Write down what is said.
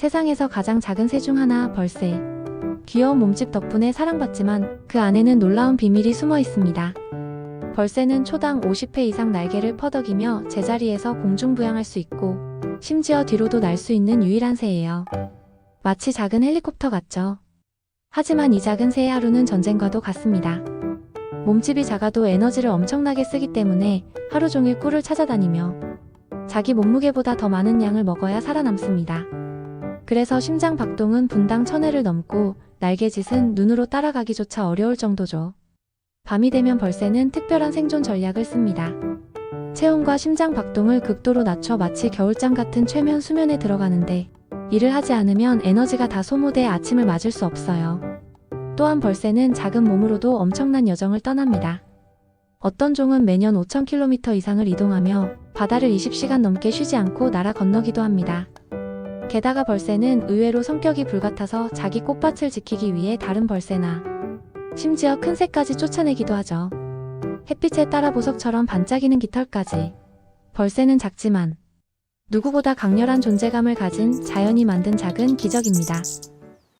세상에서 가장 작은 새 중 하나 벌새. 귀여운 몸집 덕분에 사랑받지만 그 안에는 놀라운 비밀이 숨어 있습니다. 벌새는 초당 50회 이상 날개를 퍼덕이며 제자리에서 공중부양할 수 있고 심지어 뒤로도 날 수 있는 유일한 새예요. 마치 작은 헬리콥터 같죠? 하지만 이 작은 새의 하루는 전쟁과도 같습니다. 몸집이 작아도 에너지를 엄청나게 쓰기 때문에 하루 종일 꿀을 찾아다니며 자기 몸무게보다 더 많은 양을 먹어야 살아남습니다. 그래서 심장 박동은 분당 천회를 넘고 날개짓은 눈으로 따라가기조차 어려울 정도죠. 밤이 되면 벌새는 특별한 생존 전략을 씁니다. 체온과 심장 박동을 극도로 낮춰 마치 겨울잠 같은 최면 수면에 들어가는데 일을 하지 않으면 에너지가 다 소모돼 아침을 맞을 수 없어요. 또한 벌새는 작은 몸으로도 엄청난 여정을 떠납니다. 어떤 종은 매년 5,000km 이상을 이동하며 바다를 20시간 넘게 쉬지 않고 날아 건너기도 합니다. 게다가 벌새는 의외로 성격이 불같아서 자기 꽃밭을 지키기 위해 다른 벌새나 심지어 큰 새까지 쫓아내기도 하죠. 햇빛에 따라 보석처럼 반짝이는 깃털까지. 벌새는 작지만 누구보다 강렬한 존재감을 가진 자연이 만든 작은 기적입니다.